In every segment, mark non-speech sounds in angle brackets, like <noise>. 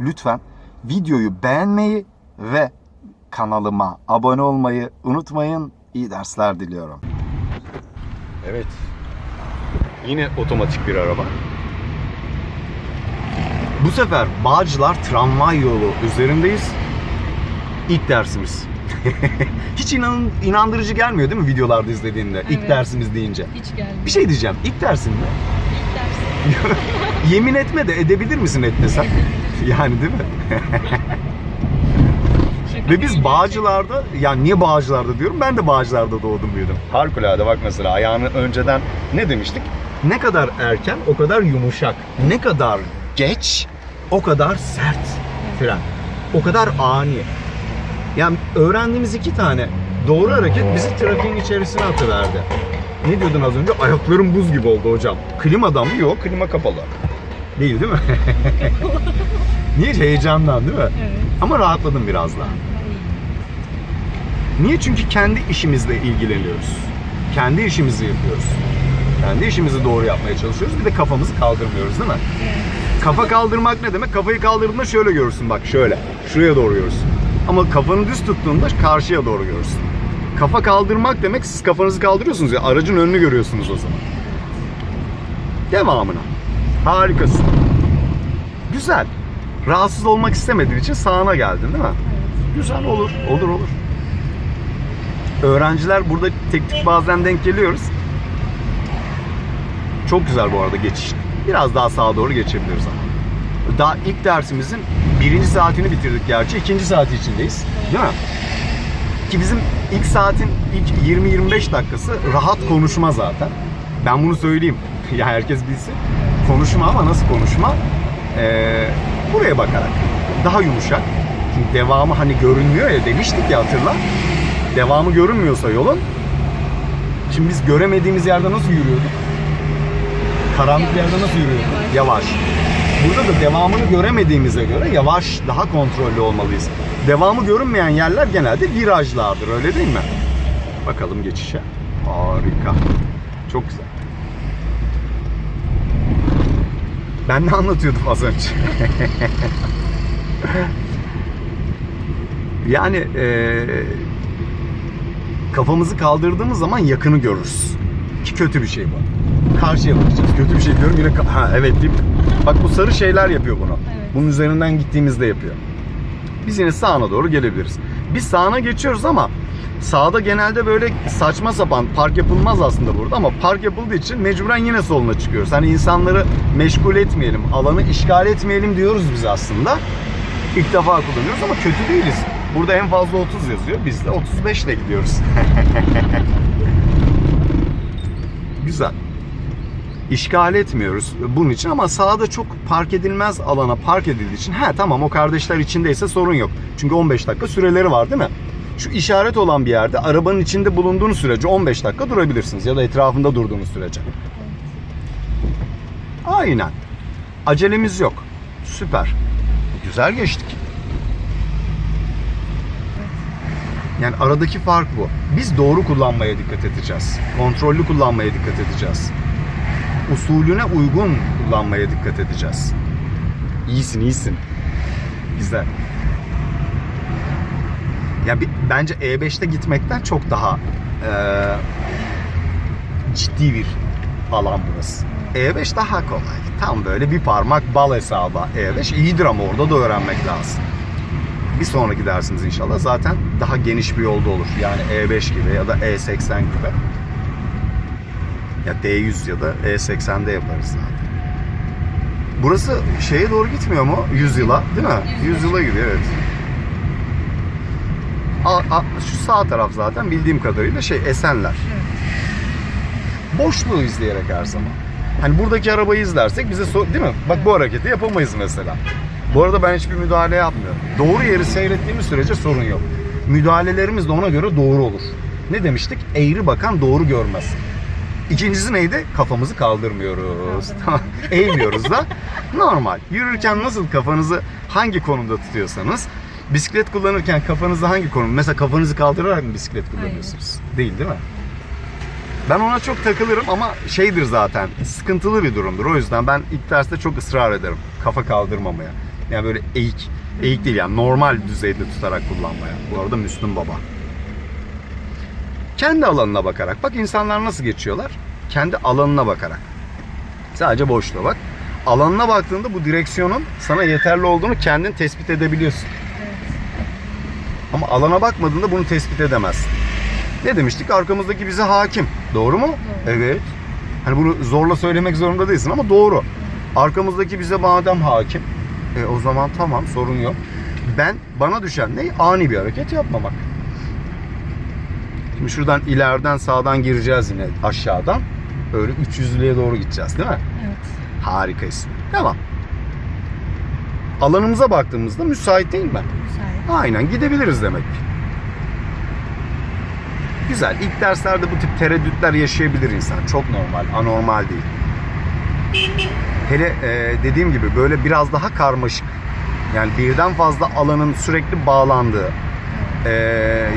lütfen videoyu beğenmeyi ve kanalıma abone olmayı unutmayın. İyi dersler diliyorum. Evet. Yine otomatik bir araba. Bu sefer Bağcılar tramvay yolu üzerindeyiz. İlk dersimiz. <laughs> Hiç inan, inandırıcı gelmiyor değil mi videolarda izlediğinde? İlk Evet. dersimiz deyince. Hiç gelmiyor. Bir şey diyeceğim. İlk dersin mi? İlk ders. <laughs> Yemin etme de edebilir misin etmesem? <laughs> yani değil mi? <laughs> Ve biz Bağcılar'da, yani niye Bağcılar'da diyorum? Ben de Bağcılar'da doğdum büyüdüm. Harikulade bak mesela ayağını önceden ne demiştik? Ne kadar erken o kadar yumuşak. Ne kadar geç o kadar sert fren. O kadar ani. Yani öğrendiğimiz iki tane doğru hareket bizi trafiğin içerisine atıverdi. Ne diyordun az önce? Ayaklarım buz gibi oldu hocam. Klimadan mı? Yok, klima kapalı. Değil değil mi? <laughs> Niye? Heyecandan değil mi? Evet. Ama rahatladım biraz daha. Niye? Çünkü kendi işimizle ilgileniyoruz. Kendi işimizi yapıyoruz. Kendi işimizi doğru yapmaya çalışıyoruz. Bir de kafamızı kaldırmıyoruz değil mi? Kafa kaldırmak ne demek? Kafayı kaldırdığında şöyle görürsün bak şöyle. Şuraya doğru görürsün. Ama kafanı düz tuttuğunda karşıya doğru görürsün. Kafa kaldırmak demek siz kafanızı kaldırıyorsunuz ya aracın önünü görüyorsunuz o zaman. Devamına. Harikasın. Güzel. Rahatsız olmak istemediğin için sağına geldin değil mi? Güzel olur. Olur olur. Öğrenciler burada tek tük bazen denk geliyoruz. Çok güzel bu arada geçiş. Biraz daha sağa doğru geçebiliriz ama. Daha ilk dersimizin birinci saatini bitirdik gerçi. ikinci saati içindeyiz. Değil mi? Ki bizim ilk saatin ilk 20-25 dakikası rahat konuşma zaten. Ben bunu söyleyeyim. <laughs> ya herkes bilsin. Konuşma ama nasıl konuşma? Ee, buraya bakarak. Daha yumuşak. Çünkü devamı hani görünmüyor ya demiştik ya hatırla. Devamı görünmüyorsa yolun. Şimdi biz göremediğimiz yerde nasıl yürüyorduk? Karanlık Yavaş. yerde nasıl yürüyorduk? Yavaş. Yavaş. Burada da devamını göremediğimize göre yavaş, daha kontrollü olmalıyız. Devamı görünmeyen yerler genelde virajlardır, öyle değil mi? Bakalım geçişe. Harika. Çok güzel. Ben ne anlatıyordum az önce? <laughs> yani eee, kafamızı kaldırdığımız zaman yakını görürüz. Ki kötü bir şey bu. Karşıya bakacağız. Kötü bir şey diyorum yine ha evet deyip bak bu sarı şeyler yapıyor bunu. Evet. Bunun üzerinden gittiğimizde yapıyor. Biz yine sağına doğru gelebiliriz. Biz sağına geçiyoruz ama sağda genelde böyle saçma sapan park yapılmaz aslında burada ama park yapıldığı için mecburen yine soluna çıkıyoruz. Hani insanları meşgul etmeyelim, alanı işgal etmeyelim diyoruz biz aslında. İlk defa kullanıyoruz ama kötü değiliz. Burada en fazla 30 yazıyor. Biz de 35 ile gidiyoruz. <laughs> Güzel. İşgal etmiyoruz bunun için ama sağda çok park edilmez alana park edildiği için he tamam o kardeşler içindeyse sorun yok. Çünkü 15 dakika süreleri var değil mi? Şu işaret olan bir yerde arabanın içinde bulunduğunuz sürece 15 dakika durabilirsiniz ya da etrafında durduğunuz sürece. Aynen. Acelemiz yok. Süper. Güzel geçtik. Yani aradaki fark bu. Biz doğru kullanmaya dikkat edeceğiz. Kontrollü kullanmaya dikkat edeceğiz. Usulüne uygun kullanmaya dikkat edeceğiz. İyisin, iyisin. Güzel. Ya bir, bence E5'te gitmekten çok daha eee, ciddi bir alan burası. E5 daha kolay. Tam böyle bir parmak bal hesabı. E5 iyidir ama orada da öğrenmek lazım. Bir sonraki dersiniz inşallah zaten daha geniş bir yolda olur. Yani E5 gibi ya da E80 gibi. Ya D100 ya da E80'de yaparız zaten. Burası şeye doğru gitmiyor mu? 100 yıla değil mi? 100 yıla gidiyor evet. A, a- şu sağ taraf zaten bildiğim kadarıyla şey Esenler. Boşluğu izleyerek her zaman. Hani buradaki arabayı izlersek bize so- değil mi? Bak bu hareketi yapamayız mesela. Bu arada ben hiçbir müdahale yapmıyorum. Doğru yeri seyrettiğimiz sürece sorun yok. Müdahalelerimiz de ona göre doğru olur. Ne demiştik? Eğri bakan doğru görmez. İkincisi neydi? Kafamızı kaldırmıyoruz. <laughs> Tamam. Eğmiyoruz da. Normal. Yürürken nasıl kafanızı hangi konumda tutuyorsanız bisiklet kullanırken kafanızı hangi konum? Mesela kafanızı kaldırarak mı bisiklet kullanıyorsunuz? Değil değil mi? Ben ona çok takılırım ama şeydir zaten sıkıntılı bir durumdur. O yüzden ben ilk derste çok ısrar ederim kafa kaldırmamaya. Yani böyle eğik. Eğik değil yani normal düzeyde tutarak kullanmaya. Bu arada Müslüm Baba. Kendi alanına bakarak. Bak insanlar nasıl geçiyorlar? Kendi alanına bakarak. Sadece boşluğa bak. Alanına baktığında bu direksiyonun sana yeterli olduğunu kendin tespit edebiliyorsun. Ama alana bakmadığında bunu tespit edemezsin. Ne demiştik? Arkamızdaki bize hakim. Doğru mu? Evet. Hani bunu zorla söylemek zorunda değilsin ama doğru. Arkamızdaki bize madem hakim. E o zaman tamam sorun yok. Ben bana düşen ne? Ani bir hareket yapmamak. Şimdi şuradan ileriden sağdan gireceğiz yine aşağıdan. Öyle 300'lüğe doğru gideceğiz değil mi? Evet. Harikayız. Tamam. Alanımıza baktığımızda müsait değil mi? Müsait. Aynen gidebiliriz demek ki. Güzel. İlk derslerde bu tip tereddütler yaşayabilir insan. Çok normal, anormal değil. Hele e, dediğim gibi böyle biraz daha karmaşık. Yani birden fazla alanın sürekli bağlandığı, e,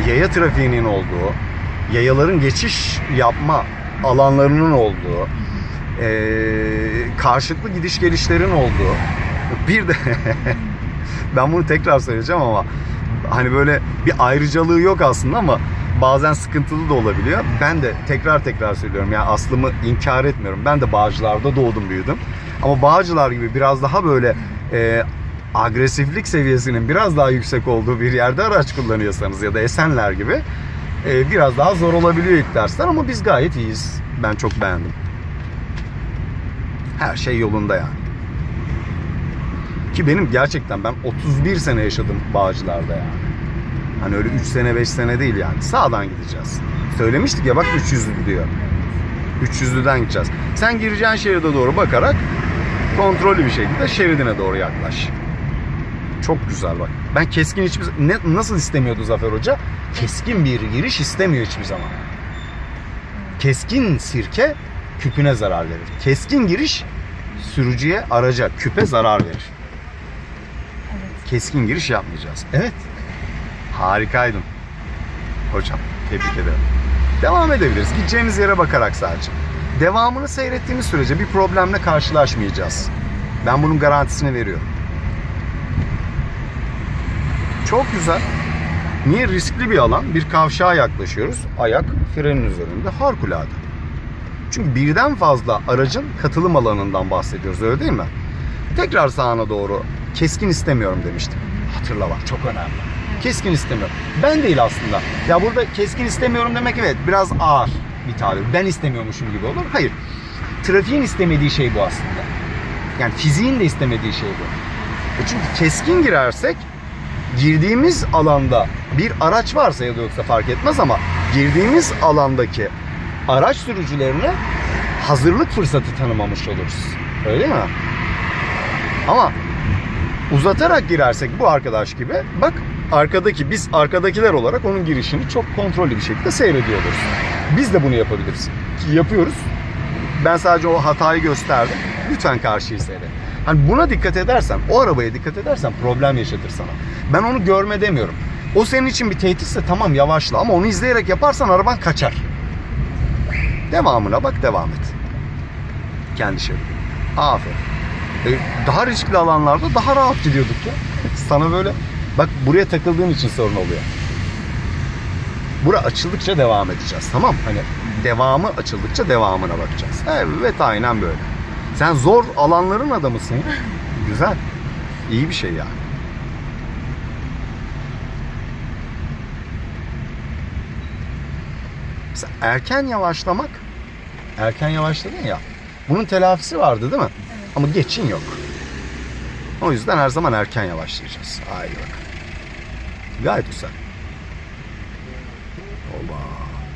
yaya trafiğinin olduğu, yayaların geçiş yapma alanlarının olduğu, e, karşılıklı gidiş gelişlerin olduğu, bir de <laughs> ben bunu tekrar söyleyeceğim ama hani böyle bir ayrıcalığı yok aslında ama bazen sıkıntılı da olabiliyor. Ben de tekrar tekrar söylüyorum yani aslımı inkar etmiyorum. Ben de Bağcılar'da doğdum büyüdüm. Ama Bağcılar gibi biraz daha böyle e, agresiflik seviyesinin biraz daha yüksek olduğu bir yerde araç kullanıyorsanız ya da Esenler gibi e, biraz daha zor olabiliyor ilk dersler ama biz gayet iyiyiz. Ben çok beğendim. Her şey yolunda yani. Ki benim gerçekten ben 31 sene yaşadım Bağcılar'da yani. Hani öyle 3 sene 5 sene değil yani. Sağdan gideceğiz. Söylemiştik ya bak 300'lü diyor. 300'lüden gideceğiz. Sen gireceğin şeride doğru bakarak kontrollü bir şekilde şeridine doğru yaklaş. Çok güzel bak. Ben keskin hiçbir ne, nasıl istemiyordu Zafer Hoca? Keskin bir giriş istemiyor hiçbir zaman. Keskin sirke küpüne zarar verir. Keskin giriş sürücüye, araca, küpe zarar verir. Evet. Keskin giriş yapmayacağız. Evet. Harikaydın. Hocam tebrik ederim. Devam edebiliriz. Gideceğimiz yere bakarak sadece. Devamını seyrettiğimiz sürece bir problemle karşılaşmayacağız. Ben bunun garantisini veriyorum. Çok güzel. Niye riskli bir alan? Bir kavşağa yaklaşıyoruz. Ayak frenin üzerinde harikulade. Çünkü birden fazla aracın katılım alanından bahsediyoruz öyle değil mi? Tekrar sağına doğru keskin istemiyorum demiştim. Hatırla bak çok önemli. Keskin istemiyorum. Ben değil aslında. Ya burada keskin istemiyorum demek evet biraz ağır bir tabir. Ben istemiyormuşum gibi olur. Hayır. Trafiğin istemediği şey bu aslında. Yani fiziğin de istemediği şey bu. E çünkü keskin girersek girdiğimiz alanda bir araç varsa ya da yoksa fark etmez ama girdiğimiz alandaki araç sürücülerine hazırlık fırsatı tanımamış oluruz. Öyle mi? Ama uzatarak girersek bu arkadaş gibi bak arkadaki biz arkadakiler olarak onun girişini çok kontrollü bir şekilde seyrediyoruz. Biz de bunu yapabiliriz. Yapıyoruz. Ben sadece o hatayı gösterdim. Lütfen karşıyı seyret. Hani buna dikkat edersen, o arabaya dikkat edersen problem yaşatır sana. Ben onu görme demiyorum. O senin için bir tehditse tamam yavaşla ama onu izleyerek yaparsan araban kaçar. Devamına bak devam et. Kendi şey. Aferin. E, daha riskli alanlarda daha rahat gidiyorduk ya. <laughs> Sana böyle bak buraya takıldığın için sorun oluyor. Bura açıldıkça devam edeceğiz tamam? Hani devamı açıldıkça devamına bakacağız. Evet aynen böyle. Sen zor alanların adamısın. ya. Güzel. İyi bir şey ya. Mesela erken yavaşlamak erken yavaşladın ya bunun telafisi vardı değil mi? Ama geçin yok. O yüzden her zaman erken yavaşlayacağız. Haydi bakalım. Gayet güzel. Oba.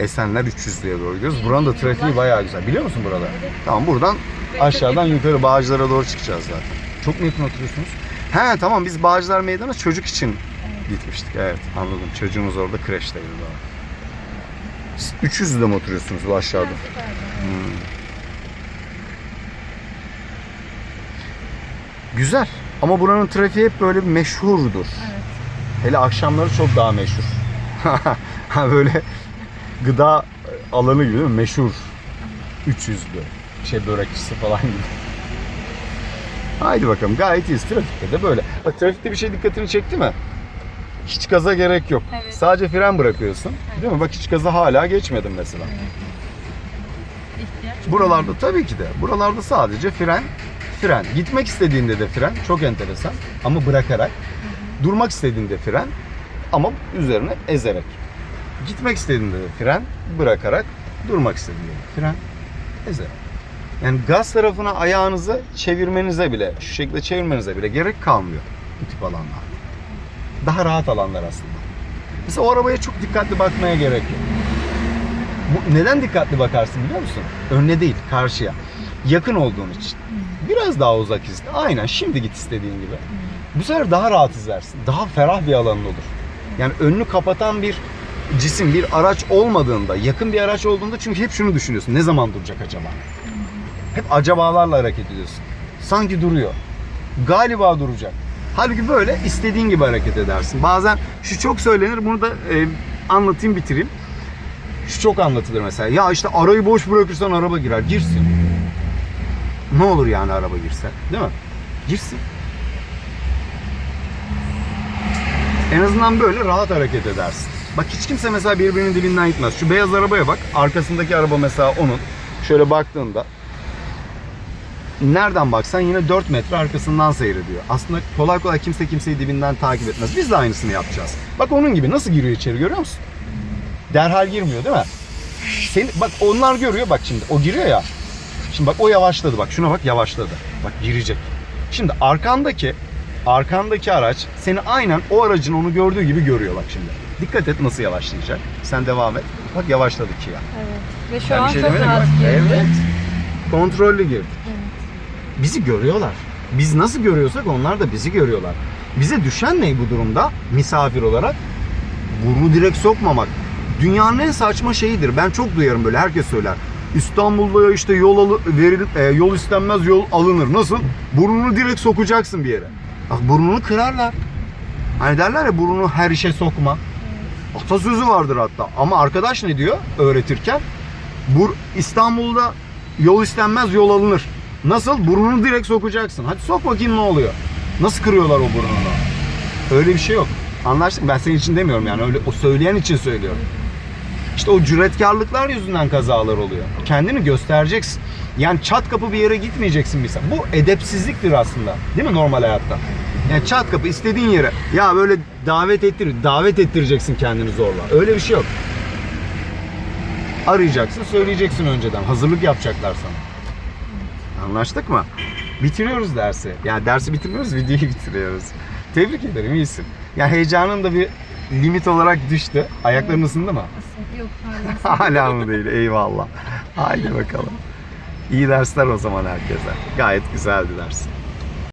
Esenler 300'lüye doğru gidiyoruz. Buranın da trafiği bayağı güzel. Biliyor musun burada? Tamam buradan aşağıdan yukarı Bağcılar'a doğru çıkacağız zaten. Çok mu yakın oturuyorsunuz? He tamam biz Bağcılar Meydanı çocuk için gitmiştik. Evet anladım. Çocuğumuz orada kreşteydi daha. Siz 300'de mi oturuyorsunuz bu aşağıda? Hmm. Güzel. Ama buranın trafiği hep böyle meşhurdur. Evet. Hele akşamları çok daha meşhur. <laughs> ha böyle gıda alanı gibi değil mi? Meşhur. 300'lü. Şey börekçisi falan gibi. Haydi bakalım gayet iyiyiz. Trafikte de böyle. Bak trafikte bir şey dikkatini çekti mi? Hiç gaza gerek yok. Evet. Sadece fren bırakıyorsun. Değil mi? Bak hiç gaza hala geçmedim mesela. İhtiyaç. Buralarda tabii ki de. Buralarda sadece fren, fren. Gitmek istediğinde de fren. Çok enteresan. Ama bırakarak. Durmak istediğinde fren. Ama üzerine ezerek. Gitmek istediğinde de fren, bırakarak. Durmak istediğinde de fren, ezerek. Yani gaz tarafına ayağınızı çevirmenize bile, şu şekilde çevirmenize bile gerek kalmıyor bu tip alanlar. Daha rahat alanlar aslında. Mesela o arabaya çok dikkatli bakmaya gerek yok. Bu, neden dikkatli bakarsın biliyor musun? Önüne değil, karşıya. Yakın olduğun için. Biraz daha uzak izle. Aynen şimdi git istediğin gibi. Bu sefer daha rahat izlersin. Daha ferah bir alanın olur. Yani önünü kapatan bir cisim, bir araç olmadığında, yakın bir araç olduğunda çünkü hep şunu düşünüyorsun. Ne zaman duracak acaba? Hep acabalarla hareket ediyorsun. Sanki duruyor. Galiba duracak. Halbuki böyle istediğin gibi hareket edersin. Bazen şu çok söylenir. Bunu da e, anlatayım bitireyim. Şu çok anlatılır mesela. Ya işte arayı boş bırakırsan araba girer. Girsin. Ne olur yani araba girse? Değil mi? Girsin. En azından böyle rahat hareket edersin. Bak hiç kimse mesela birbirinin dibinden gitmez. Şu beyaz arabaya bak. Arkasındaki araba mesela onun. Şöyle baktığında nereden baksan yine 4 metre arkasından seyrediyor. Aslında kolay kolay kimse kimseyi dibinden takip etmez. Biz de aynısını yapacağız. Bak onun gibi nasıl giriyor içeri görüyor musun? Derhal girmiyor değil mi? Seni, bak onlar görüyor bak şimdi. O giriyor ya. Şimdi bak o yavaşladı bak. Şuna bak yavaşladı. Bak girecek. Şimdi arkandaki arkandaki araç seni aynen o aracın onu gördüğü gibi görüyor bak şimdi. Dikkat et nasıl yavaşlayacak. Sen devam et. Bak yavaşladı ki ya. Evet. Ve şu Ben an şey çok rahat girdi. Evet. Kontrollü girdi. Bizi görüyorlar. Biz nasıl görüyorsak onlar da bizi görüyorlar. Bize düşen ne bu durumda misafir olarak? Burnu direkt sokmamak. Dünyanın en saçma şeyidir. Ben çok duyarım böyle herkes söyler. İstanbul'da işte yol alı, veril, e, yol istenmez yol alınır. Nasıl? Burnunu direkt sokacaksın bir yere. Bak burnunu kırarlar. Hani derler ya burnunu her işe sokma. Atasözü vardır hatta. Ama arkadaş ne diyor öğretirken? Bur İstanbul'da yol istenmez yol alınır. Nasıl? Burnunu direkt sokacaksın. Hadi sok bakayım ne oluyor. Nasıl kırıyorlar o burnunu? Öyle bir şey yok. Anlaştık? Ben senin için demiyorum yani. Öyle o söyleyen için söylüyorum. İşte o cüretkarlıklar yüzünden kazalar oluyor. Kendini göstereceksin. Yani çat kapı bir yere gitmeyeceksin mesela. Bu edepsizliktir aslında. Değil mi normal hayatta? Yani çat kapı istediğin yere ya böyle davet ettir, davet ettireceksin kendini zorla. Öyle bir şey yok. Arayacaksın, söyleyeceksin önceden. Hazırlık yapacaklar sana. Anlaştık mı? Bitiriyoruz dersi. Yani dersi bitirmiyoruz, videoyu <laughs> bitiriyoruz. Tebrik ederim, iyisin. Ya heyecanın da bir limit olarak düştü. Ayakların ısındı mı? Yok hala. <laughs> Hala mı değil? Eyvallah. Haydi bakalım. İyi dersler o zaman herkese. Gayet güzeldi ders.